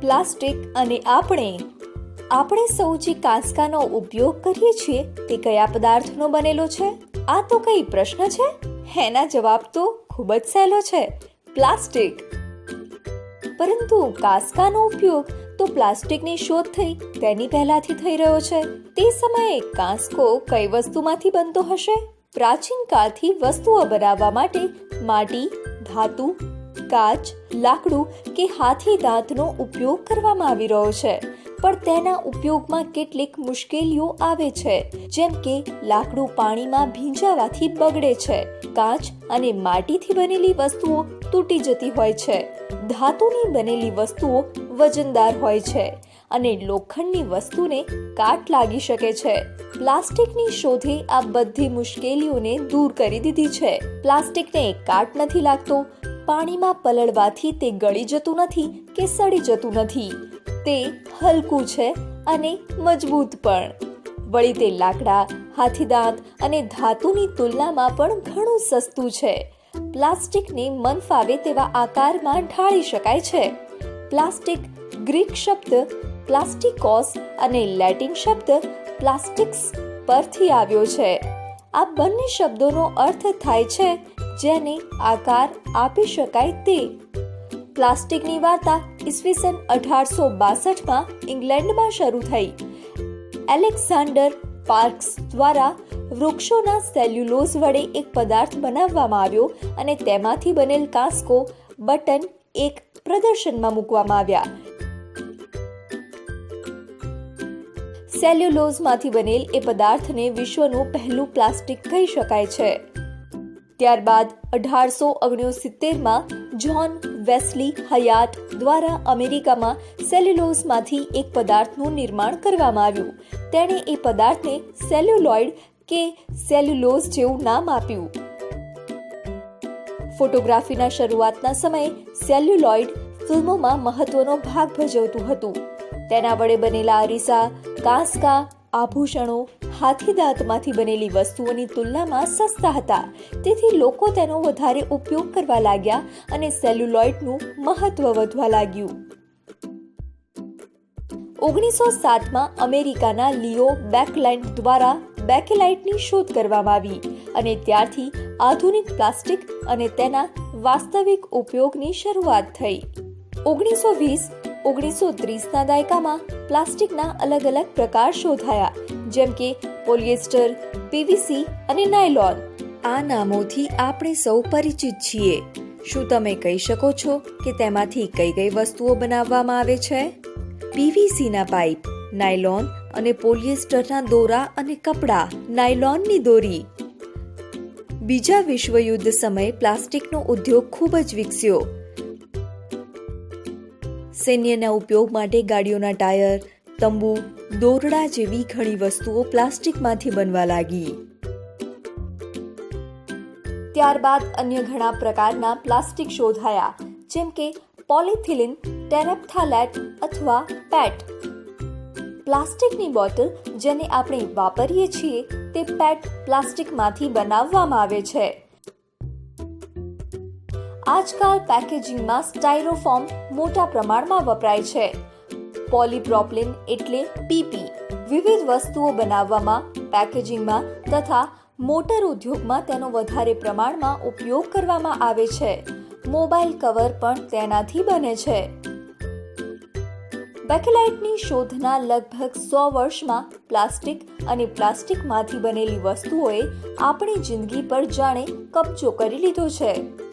Plastic અને આપણે આપણે સૌ જે કાંસકાનો ઉપયોગ કરીએ છીએ, તે કયા પદાર્થનો બનેલો છે? આ તો કઈ પ્રશ્ન છે? એના જવાબ તો ખૂબ જ સહેલો છે, પ્લાસ્ટિક. પરંતુ કાંસકાનો ઉપયોગ તો પ્લાસ્ટિકની શોધ થઈ, તેની પહેલાથી થઈ રહ્યો છે. તે સમયે કાંસકો કઈ વસ્તુમાંથી બનતો હશે? પ્રાચીન કાળથી વસ્તુઓ બનાવવા માટે માટી, ધાતુ કાચ, લાકડું કે હાથી દાંતનો ઉપયોગ કરવામાં આવી રહ્યો છે. પણ તેના ઉપયોગમાં કેટલીક મુશ્કેલીઓ આવે છે. જેમ કે લાકડું પાણીમાં ભીંજાવાથી બગડે છે. કાચ અને માટીથી બનેલી વસ્તુઓ તૂટી જતી હોય છે. ધાતુની બનેલી વસ્તુઓ વજનદાર હોય છે અને લોખંડની વસ્તુને કાટ લાગી શકે છે. પ્લાસ્ટિકની શોધે આ બધી મુશ્કેલીઓને દૂર કરી દીધી છે. પ્લાસ્ટિકને કાટ નથી લાગતો પાણીમાં પલળવાથી તે ગળી જતું નથી કે સડી જતું નથી. તે હલકું છે અને મજબૂત પણ. વળી તે લાકડા, હાથીદાંત અને ધાતુની તુલનામાં પણ ઘણું સસ્તું છે. પ્લાસ્ટિકને મન ફાવે તેવા આકારમાં ઢાળી શકાય છે. પ્લાસ્ટિક ગ્રીક શબ્દ, પ્લાસ્ટિકોસ અને લેટિન શબ્દ, પ્લાસ્ટિક્સ પરથી આવ્યો છે. આ બંને શબ્દોનો અર્થ થાય છે જેને આકાર આપી શકાય તે. પ્લાસ્ટિકની વાર્તા ઈસવીસન અઢારસો બાસઠમાં ઇંગ્લેન્ડમાં શરૂ થઈ. એલેક્ઝાન્ડર પાર્ક્સ દ્વારા વૃક્ષોના સેલ્યુલોઝ વડે એક પદાર્થ બનાવવામાં આવ્યો અને તેમાંથી બનેલ કાંસકો બટન એક પ્રદર્શનમાં મૂકવામાં આવ્યા. સેલ્યુલોઝમાંથી બનેલ એ પદાર્થને વિશ્વનું પહેલું પ્લાસ્ટિક કહી શકાય છે. ત્યારબાદ અઢારસો ઓગણસિત્તેરમાં જ્હોન વેસ્લી હયાત દ્વારા અમેરિકામાં સેલ્યુલોઝમાંથી એક પદાર્થનું નિર્માણ કરવામાં આવ્યું. તેણે એ પદાર્થને સેલ્યુલોઇડ કે સેલ્યુલોઝ જેવું નામ આપ્યું. ફોટોગ્રાફીના શરૂઆતના સમયે સેલ્યુલોઇડ ફિલ્મોમાં મહત્વનો ભાગ ભજવતું હતું. તેના વડે બનેલા અરીસા, કાંસકા, આભૂષણો હાથીદાંતમાંથી બનેલી વસ્તુઓની તુલનામાં સસ્તા હતા. તેથી લોકો તેનો વધારે ઉપયોગ કરવા લાગ્યા અને સેલ્યુલોઇડનું મહત્વ વધવા લાગ્યું. ઓગણીસો સાતમાં અમેરિકાના લિયો બેકલેન્ડ દ્વારા બેકેલાઇટની શોધ કરવામાં આવી અને ત્યારથી આધુનિક પ્લાસ્ટિક અને તેના વાસ્તવિક ઉપયોગની શરૂઆત થઈ. ઓગણીસો વીસ ઓગણીસો ત્રીસના દાયકામાં પ્લાસ્ટિકના અલગ અલગ પ્રકાર શોધાયા, જેમ કે પોલિએસ્ટર, પીવીસી અને નાયલોન. આ નામોથી આપણે સૌ પરિચિત છીએ. શું તમે કહી શકો છો કે તેમાંથી કઈ કઈ વસ્તુઓ બનાવવામાં આવે છે? પીવીસીના પાઇપ, નાયલોન અને પોલિએસ્ટરના દોરા અને કપડાં, નાયલોનની દોરી. બીજા વિશ્વયુદ્ધ સમયે પ્લાસ્ટિકનો ઉદ્યોગ ખૂબ જ વિકસ્યો. સૈન્યના ઉપયોગ માટે ગાડીઓના ટાયર, તંબુ, દોરડા જેવી ઘણી વસ્તુઓ પ્લાસ્ટિકમાંથી બનવા લાગી. ત્યારબાદ અન્ય ઘણા પ્રકારના પ્લાસ્ટિક શોધાયા, જેમ કે પોલિથિલિન, ટેરેપ્થાલેટ અથવા પેટ. પ્લાસ્ટિકની બોટલ જેને આપણે વાપરીએ છીએ તે પેટ પ્લાસ્ટિકમાંથી બનાવવામાં આવે છે. આજકાલ પેકેજિંગમાં સ્ટાયરોફોર્મ મોટા પ્રમાણમાં વપરાય છે. પોલીપ્રોપલિન એટલે પીપી. વિવિધ વસ્તુઓ બનાવવામાં, પેકેજિંગમાં તથા મોટર ઉદ્યોગમાં તેનો વધારે પ્રમાણમાં ઉપયોગ કરવામાં આવે છે. મોબાઈલ કવર પણ તેનાથી બને છે. બેકેલાઇટની શોધના લગભગ સો વર્ષમાં પ્લાસ્ટિક અને પ્લાસ્ટિકમાંથી બનેલી વસ્તુઓએ આપણી જિંદગી પર જાણે કબજો કરી લીધો છે.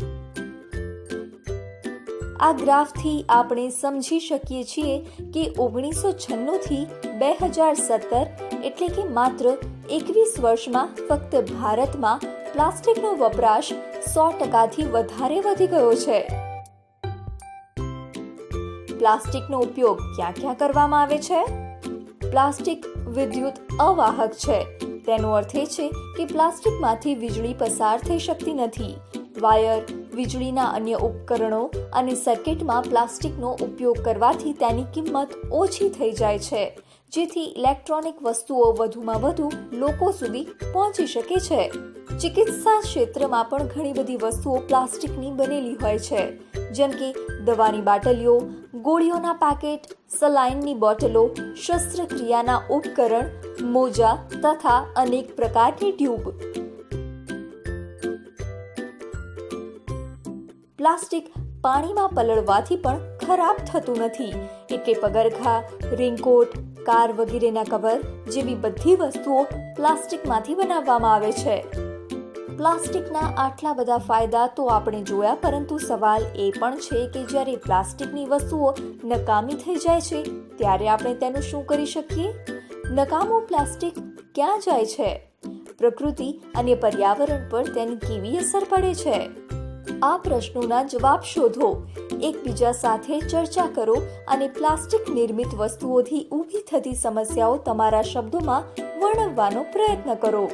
આ ગ્રાફથી આપણે સમજી શકીએ છીએ કે ઓગણીસો છન્નુંથી બે હજાર સત્તર એટલે કે માત્ર એકવીસ વર્ષમાં ફક્ત ભારતમાં પ્લાસ્ટિકનો વપરાશ સો ટકાથી વધારે વધી ગયો છે. પ્લાસ્ટિકનો ઉપયોગ ક્યાં ક્યાં કરવામાં આવે છે? પ્લાસ્ટિક વિદ્યુત અવાહક છે. તેનો અર્થ એ છે કે પ્લાસ્ટિકમાંથી વીજળી પસાર થઈ શકતી નથી. વાયર વીજળીના અન્ય ઉપકરણો અને સર્કિટમાં પ્લાસ્ટિકનો ઉપયોગ કરવાથી તેની કિંમત ઓછી થઈ જાય છે, જેથી ઇલેક્ટ્રોનિક વસ્તુઓ વધુમાં વધુ લોકો સુધી પહોંચી શકે છે. ચિકિત્સા ક્ષેત્રમાં પણ ઘણી બધી વસ્તુઓ પ્લાસ્ટિકની બનેલી હોય છે, જેમ કે દવાની બાટલીઓ, ગોળીઓના પેકેટ, સલાઇનની બોટલો, શસ્ત્રક્રિયાના ઉપકરણ, મોજા તથા અનેક પ્રકારની ટ્યુબ. પ્લાસ્ટિક પાણીમાં પલળવાથી પણ ખરાબ થતું નથી. એટલે પગરખા, રેનકોટ, કાર વગેરેના કવર જેવી બધી વસ્તુઓ પ્લાસ્ટિકમાંથી બનાવવામાં આવે છે. પ્લાસ્ટિકના આટલા બધા ફાયદા તો આપણે જોયા, પરંતુ સવાલ એ પણ છે કે જ્યારે પ્લાસ્ટિકની વસ્તુઓ નકામી થઈ જાય છે, ત્યારે આપણે તેનું શું કરી શકીએ? નકામું પ્લાસ્ટિક ક્યાં જાય છે? પ્રકૃતિ અને પર્યાવરણ પર તેની કેવી અસર પડે છે? આ પ્રશ્નોના જવાબ શોધો. એકબીજા સાથે ચર્ચા કરો અને પ્લાસ્ટિક નિર્મિત વસ્તુઓથી ઊભી થતી સમસ્યાઓ તમારા શબ્દોમાં વર્ણવવાનો પ્રયત્ન કરો.